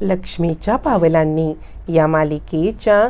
लक्ष्मीच्या पावलांनी या मालिकेच्या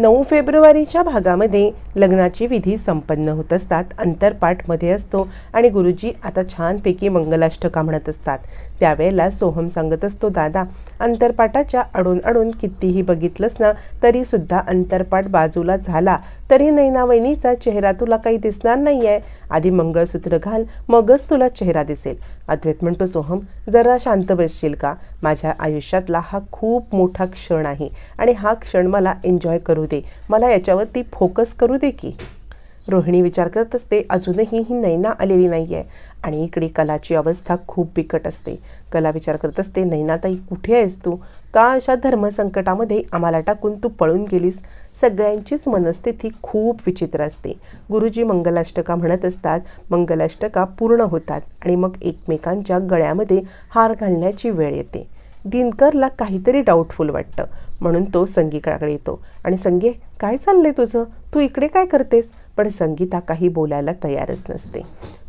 नऊ फेब्रुवारीच्या भागामध्ये लग्नाची विधी संपन्न होत असतात. अंतरपाठमध्ये असतो आणि गुरुजी आता छानपैकी मंगलाष्टका म्हणत असतात. त्यावेळेला सोहम सांगत असतो दादा अंतरपाठाच्या अडून अडून कितीही बघितलंस ना तरीसुद्धा अंतरपाठ बाजूला झाला तरी नैनावैनीचा चेहरा तुला काही दिसणार नाही आहे आधी मंगळसूत्र घाल मगच तुला चेहरा दिसेल. अद्वैत म्हणतो सोहम जरा शांत बसशील का? माझ्या आयुष्यातला हा खूप मोठा क्षण आहे आणि हा क्षण मला एन्जॉय करू दे. मला याच्यावरती फोकस करू दे की. रोहिणी विचार करत असते अजूनही ही नैना आलेली नाही आहे आणि इकडे कलाची अवस्था खूप बिकट असते. कला विचार करत असते नैनाताई कुठे आहेस तू? का अशा धर्मसंकटामध्ये आम्हाला टाकून तू पळून गेलीस? सगळ्यांचीच मनस्थिती खूप विचित्र असते. गुरुजी मंगलाष्टका म्हणत असतात मंगलाष्टका पूर्ण होतात आणि मग एकमेकांच्या गळ्यामध्ये हार घालण्याची वेळ येते. दिनकरला काहीतरी डाऊटफुल वाटतं. म्हणून तो संगीताकडे येतो. आणि संगे काय चाललंय तुझं? तू इकडे काय करतेस? पण संगीता काही बोलायला तयारच नसते.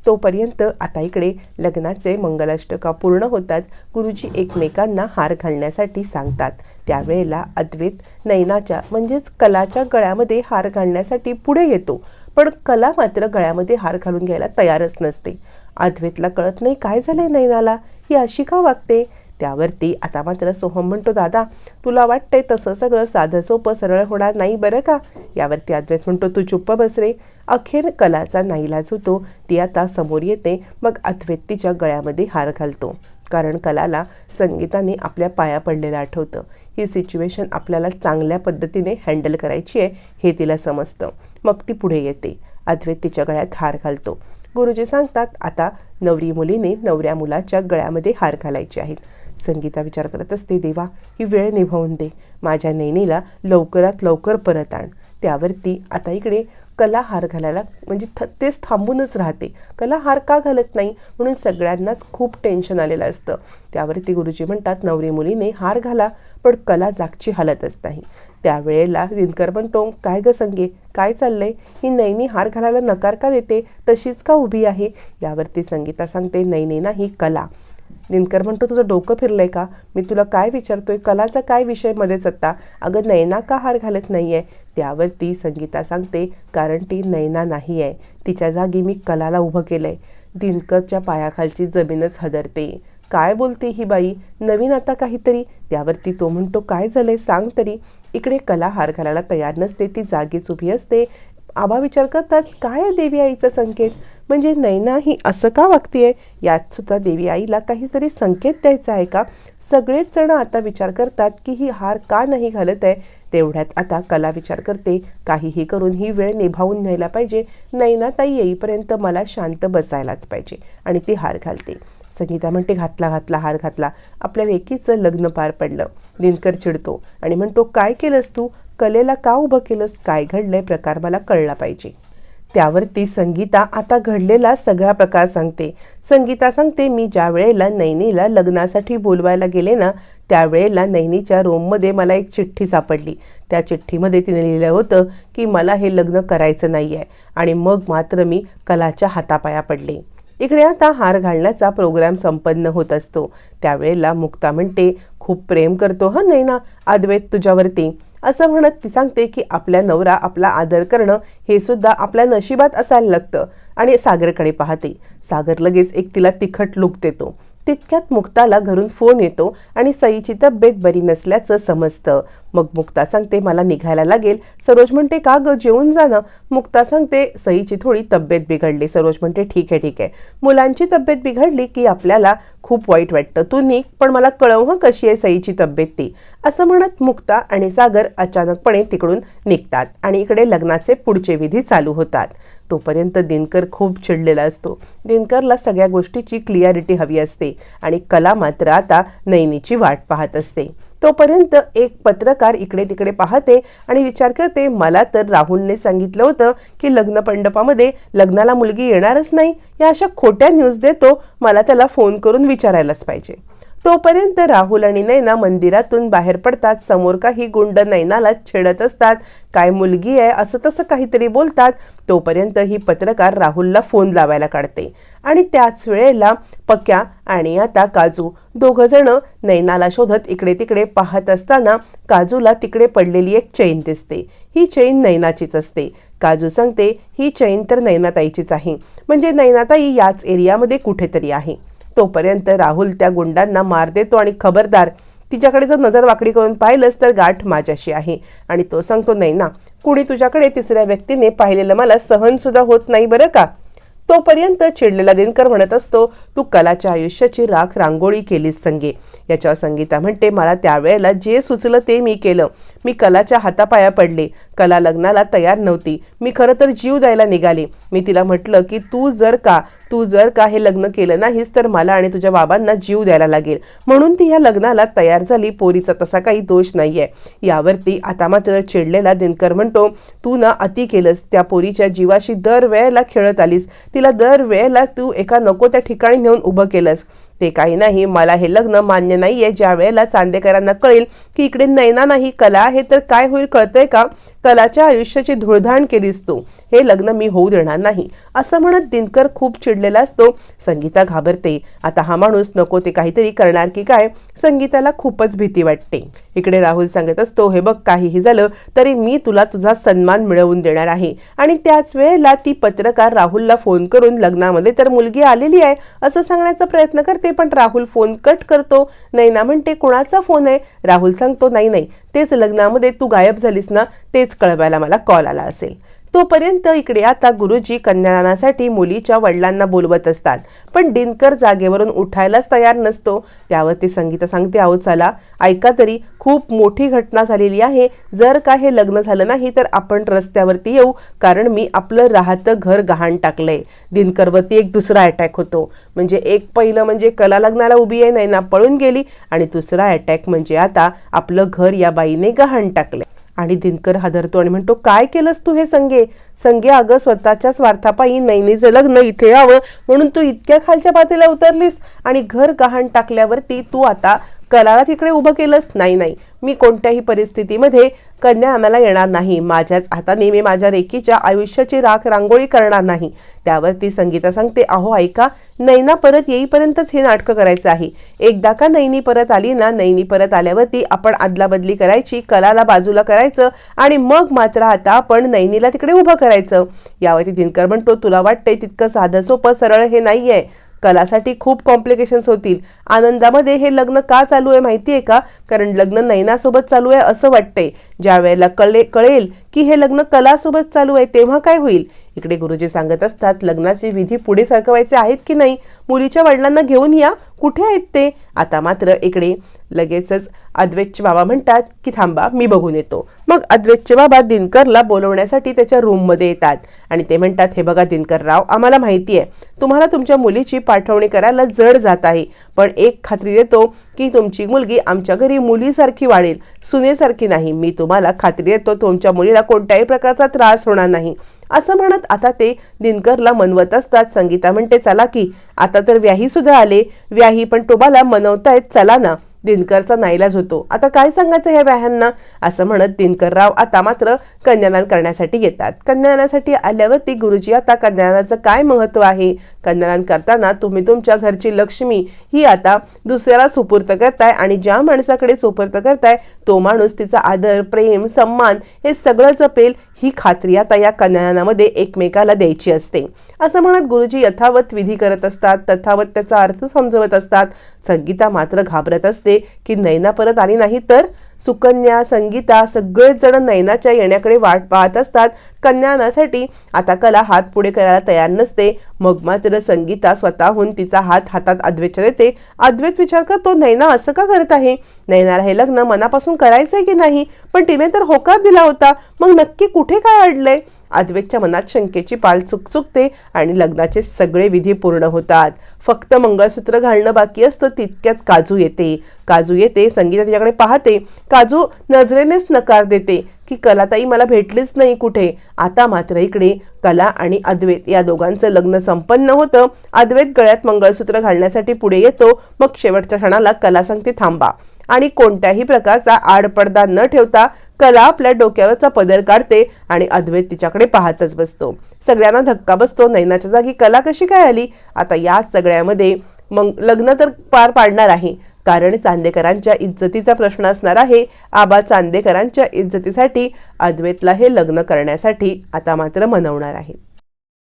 तोपर्यंत आता इकडे लग्नाचे मंगलाष्टका पूर्ण होतात. गुरुजी एकमेकांना हार घालण्यासाठी सांगतात. त्यावेळेला अद्वैत नैनाच्या म्हणजेच कलाच्या गळ्यामध्ये हार घालण्यासाठी पुढे येतो. पण कला मात्र गळ्यामध्ये हार घालून घ्यायला तयारच नसते. अद्वैतला कळत नाही काय झालंय नैनाला ही अशी का वागते? त्यावरती आता मात्र सोहम म्हणतो दादा तुला वाटतंय तसं सगळं साधं सोपं सरळ होणार नाही बरं का? यावरती अद्वैत म्हणतो तू चुप्प बस रे. अखेर कलाचा नाईलाज होतो ती आता समोर येते मग अद्वैत तिच्या गळ्यामध्ये हार घालतो. कारण कलाला संगीताने आपल्या पाया पडलेलं आठवतं. ही सिच्युएशन आपल्याला चांगल्या पद्धतीने हँडल करायची आहे हे तिला समजतं. मग ती पुढे येते. अद्वैत तिच्या गळ्यात हार घालतो. गुरुजी सांगतात आता नवरी मुलीने नवऱ्या मुलाच्या गळ्यामध्ये हार घालायचे आहेत. संगीता विचार करत असते देवा ही वेळ निभावून दे. माझ्या नैनीला लवकरात लवकर परत आण. त्यावरती आता इकडे कला हार घालायला म्हणजे थ तेच थांबूनच राहते. कला हार का घालत नाही? म्हणून सगळ्यांनाच खूप टेन्शन आलेलं असतं. त्यावरती गुरुजी म्हणतात नवरी मुलीने हार घाला पण कला जागची हालतच नाही. त्यावेळेला दिनकर म्हणतो काय ग संगे काय चाललंय? ही नैनी हार घालायला नकार का देते? तशीच का उभी आहे? यावरती संगीता सांगते नैनी नाही कला. दिनकर म्हणतो तुझं डोकं फिरलंय का? मी तुला काय विचारतोय? कलाचा काय विषय मध्येच आत्ता अगं नैना का हार घालत नाही आहे त्यावरती संगीता सांगते कारण ती नैना नाही आहे तिच्या जागी मी कलाला उभं केलं आहे दिनकरच्या पायाखालची जमीनच हदरते. काय बोलते ही बाई? नवीन आता काहीतरी? त्यावरती तो म्हणतो काय झालंय? सांग तरी. इकडे कला हार घालायला तयार नसते ती जागीच उभी असते. आबा विचार करतात काय देवी आईचा संकेत? म्हणजे नैना ही असं का वागतेय? यात सुद्धा देवी आईला काहीतरी संकेत द्यायचा आहे का? सगळेच जण आता विचार करतात की ही हार का नाही घालत आहे? तेवढ्यात आता कला विचार करते. काहीही करून ही वेळ निभावून न्यायला पाहिजे. नैनाताई येईपर्यंत मला शांत बसायलाच पाहिजे. आणि ती हार घालते. संगीता म्हणते घातला घातला हार घातला. आपल्या लेकीचं लग्न पार पडलं. दिनकर चिडतो आणि म्हणतो काय केलंस तू? कलेला का उभं केलंस? काय घडलंय? प्रकार मला कळला पाहिजे. त्यावरती संगीता आता घडलेला सगळा प्रकार सांगते. संगीता सांगते मी ज्या वेळेला नैनीला लग्नासाठी बोलवायला गेले ना त्यावेळेला नैनीच्या रूममध्ये मला एक चिठ्ठी सापडली. त्या चिठ्ठीमध्ये तिने लिहिलं होतं की मला हे लग्न करायचं नाही आहे आणि मग मात्र मी कलाच्या हातापाया पडले. इकडे आता हार घालण्याचा प्रोग्राम संपन्न होत असतो. त्यावेळेला मुक्ता म्हणते खूप प्रेम करतो हा नैना अद्वैत तुझ्यावरती. असं म्हणत ती सांगते की आपल्या नवरा आपला आदर करणं हे सुद्धा आपल्या नशिबात असायला लागतं आणि सागरकडे पाहते. सागर लगेच एक तिला तिखट लुक देतो तितक्यात मुक्ताला घरून फोन येतो आणि सईची तब्येत बरी नसल्याचं समजतं. मग मुक्ता सांगते मला निघायला लागेल. सरोज म्हणते का ग? जेवून जा ना. मुक्ता सांगते सईची थोडी तब्येत बिघडली. सरोज म्हणते ठीक आहे ठीक आहे. मुलांची तब्येत बिघडली की आपल्याला खूप वाईट वाटतं. तू निघ पण मला कळव हं कशी आहे सईची तब्येत ती. असं म्हणत मुक्ता आणि सागर अचानकपणे तिकडून निघतात आणि इकडे लग्नाचे पुढचे विधी चालू होतात. तोपर्यंत दिनकर खूप चिडलेला असतो. दिनकरला सगळ्या गोष्टीची क्लिअरिटी हवी असते आणि कला मात्र आता नैनीची वाट पाहत असते. तोपर्यंत एक पत्रकार इकडे तिकडे पाहते आणि विचार करते मला तर राहुलने सांगितलं होतं की लग्न मंडपामध्ये लग्नाला मुलगी येणारच नाही. या अशा खोट्या न्यूज देतो मला त्याला फोन करून विचारायलाच पाहिजे. तोपर्यंत राहुल आणि नैना मंदिरातून बाहेर पडतात. समोर काही गुंड नैनाला छेडत असतात. काय मुलगी आहे? असं तसं काहीतरी बोलतात. तोपर्यंत ही पत्रकार राहुलला फोन लावायला काढते. आणि त्याच वेळेला पक्या आणि आता काजू दोघंजणं नैनाला शोधत इकडे तिकडे पाहत असताना काजूला तिकडे पडलेली एक चैन दिसते. ही चैन नैनाचीच असते. काजू सांगते ही चैन तर नैनाताईचीच आहे. म्हणजे नैनाताई याच एरियामध्ये कुठेतरी आहे. तोपर्यंत राहुल त्या गुंडांना मार देतो आणि खबरदार तिच्याकडे जर नजर वाकडी करून पाहिलंस तर गाठ माझ्याशी आहे. आणि तो सांगतो नाही ना कुणी तुझ्याकडे तिसऱ्या व्यक्तीने पाहिलेलं मला सहन सुद्धा होत नाही बरं का? तोपर्यंत चिडलेला दिनकर म्हणत असतो तू कलाच्या आयुष्याची राख रांगोळी केलीस संगे. याच्यावर संगीता म्हणते मला त्यावेळेला जे सुचलं ते मी केलं. मी कलाच्या हातापाया पडले. कला लग्नाला तयार नव्हती. मी खरं तर जीव द्यायला निघाली. मी तिला म्हटलं की तू जर का तू जर का हे लग्न केलं नाहीस तर मला आणि तुझ्या बाबांना जीव द्यायला लागेल. म्हणून ती ह्या लग्नाला तयार झाली. पोरीचा तसा काही दोष नाहीये. यावरती आता मात्र चिडलेला दिनकर म्हणतो तू ना अति केलंस. त्या पोरीच्या जीवाशी दर वेळेला खेळत आलीस. तिला दर वेळेला तू एका नको त्या ठिकाणी नेऊन उभं केलंस. ते काही नाही. मला हे लग्न मान्य नाहीये. ज्या वेळेला चांदेकरांना कळेल की इकडे नैना नाही कला आहे तर काय होईल कळतंय का? कलाच्या आयुष्याची धुळधाण केलीस तू? हे लग्न मी होऊ देणार नाही. असं म्हणत दिनकर खूप चिडलेला असतो. संगीता घाबरते. आता हा माणूस नको ते काहीतरी करणार की काय? संगीताला खूपच भीती वाटते. इकडे राहुल सांगत असतो हे बघ काहीही झालं तरी मी तुला तुझा सन्मान मिळवून देणार आहे. आणि त्याच वेळेला ती पत्रकार राहुलला फोन करून लग्नामध्ये तर मुलगी आलेली आहे. असं सांगण्याचा प्रयत्न करते पण राहुल फोन कट करतो. नैना म्हणते कोणाचा फोन आहे? राहुल सांगतो नाही नाही. तेच लग्नामध्ये तू गायब झालीस ना? तेच कळवायला मला कॉल आला असेल. तोपर्यंत इकडे आता गुरुजी कन्यादानासाठी मुलीच्या वडिलांना बोलवत असतात. पण दिनकर जागेवरून उठायलाच तयार नसतो. त्यावरती संगीता सांगते आहो चला ऐका तरी खूप मोठी घटना झालेली आहे. जर का हे लग्न झालं नाही तर आपण रस्त्यावरती येऊ. कारण मी आपलं राहतं घर गहाण टाकलंय. दिनकरवरती एक दुसरा अटॅक होतो. म्हणजे एक पहिलं म्हणजे कला लग्नाला उभी आहे नाही ना पळून गेली. आणि दुसरा अटॅक म्हणजे आता आपलं घर या बाईने गहाण टाकलंय. आणि दिनकर हादरतो आणि म्हणतो काय केलंस तू हे संगे? संगे अगं स्वतःच्या स्वार्थापायी नैनीचं लग्न इथे यावं म्हणून तू इतक्या खालच्या पातळीला उतरलीस आणि घर गहाण टाकल्यावरती तू आता कलाला तिकडे उभं केलंच नाही नाही. मी कोणत्याही परिस्थितीमध्ये कन्या आम्हाला येणार नाही. माझ्याच हाताने मी माझ्या रेकीच्या आयुष्याची राख रांगोळी करणार नाही. त्यावरती संगीता सांगते अहो ऐका. नैना परत येईपर्यंतच हे नाटकं करायचं आहे. एकदा का नैनी परत आली ना नैनी परत आल्यावरती आपण अदलाबदली करायची कलाला बाजूला करायचं आणि मग मात्र आता आपण नैनीला तिकडे उभं करायचं. यावरती दिनकर म्हणतो तुला वाटतंय तितकं साधं सोपं सरळ हे नाहीये. कलासाठी खूप कॉम्प्लिकेशन्स होतील. आनंदामध्ये हे लग्न का चालू आहे माहिती आहे का? कारण लग्न नैनासोबत चालू आहे असं वाटतंय. ज्या वेळेला कळे कळेल की हे लग्न कलासोबत चालू आहे तेव्हा काय होईल? इकडे गुरुजी सांगत असतात लग्नाचे विधी पुढे सरकवायचे आहेत की नाही? मुलीच्या वडिलांना घेऊन या. कुठे आहेत ते? आता मात्र इकडे लगेचच अद्वैतचे बाबा म्हणतात की थांबा मी बघून येतो. मग अद्वैतचे बाबा दिनकरला बोलवण्यासाठी त्याच्या रूममध्ये येतात आणि ते म्हणतात हे बघा दिनकर राव आम्हाला माहिती आहे तुम्हाला तुमच्या मुलीची पाठवणी करायला जड जात आहे पण एक खात्री देतो की तुमची मुलगी आमच्या घरी मुलीसारखी वाढेल सुनेसारखी नाही. मी तुम्हाला खात्री देतो तुमच्या मुलीला कोणत्याही प्रकारचा त्रास होणार नाही. असं म्हणत आता ते दिनकरला मनवत असतात. संगीता म्हणते चला की. आता तर व्याही सुद्धा आले. व्याही पण तुम्हाला मनवतायत चला ना. दिनकरचा नाईलाज होतो. आता काय सांगायचं ह्या व्याह्यांना? असं म्हणत दिनकरराव आता मात्र कन्यादान करण्यासाठी येतात. कन्यादानासाठी आल्यावरती गुरुजी आता कन्यादानाचं काय महत्त्व आहे? कन्यादान करताना तुम्ही तुमच्या घरची लक्ष्मी ही आता दुसऱ्याला सुपूर्त करताय आणि ज्या माणसाकडे सुपूर्त करताय तो माणूस तिचा आदर प्रेम सन्मान हे सगळं जपेल ही खात्री आता या कन्यादानामध्ये एकमेकाला द्यायची असते. असं म्हणत गुरुजी यथावत विधी करत असतात तथावत त्याचा अर्थ समजवत असतात. संगीता मात्र घाबरत असते की नैना परत आली नाही तर? सुकन्या संगीता सगळेच जण नैनाच्या येण्याकडे वाट पाहत असतात. कन्यानासाठी आता कला हात पुढे करायला तयार नसते. मग मात्र संगीता स्वतःहून तिचा हात हातात अद्वैतच्या देते अद्वैत विचार करतो नैना असं का करत आहे? नैनाला हे लग्न मनापासून करायचंय की नाही? पण तिने तर होकार दिला होता. मग नक्की कुठे काय अडलंय? अद्वैतच्या मनात शंकेची पाल चुकचुकते आणि लग्नाचे सगळे विधी पूर्ण होतात. फक्त मंगळसूत्र घालणं बाकी असतं तितक्यात काजू येते. काजू येते संगीता तिच्याकडे पाहते. काजू नजरेनेच नकार देते की कलाताई मला भेटलीच नाही कुठे. आता मात्र इकडे कला आणि अद्वैत या दोघांचं लग्न संपन्न होतं. अद्वैत गळ्यात मंगळसूत्र घालण्यासाठी पुढे येतो. मग शेवटच्या क्षणाला कला सांगते थांबा. आणि कोणत्याही प्रकारचा आडपडदा न ठेवता कला आपल्या डोक्यावरचा पदर काढते आणि अद्वैत तिच्याकडे पाहतच बसतो. सगळ्यांना धक्का बसतो नैनाच्या जागी कला कशी काय आली? आता या सगळ्यामध्ये मग लग्न तर पार पाडणार आहे. कारण चांदेकरांच्या इज्जतीचा प्रश्न असणार आहे. आबा चांदेकरांच्या इज्जतीसाठी अद्वैतला हे लग्न करण्यासाठी आता मात्र मनवणार आहेत.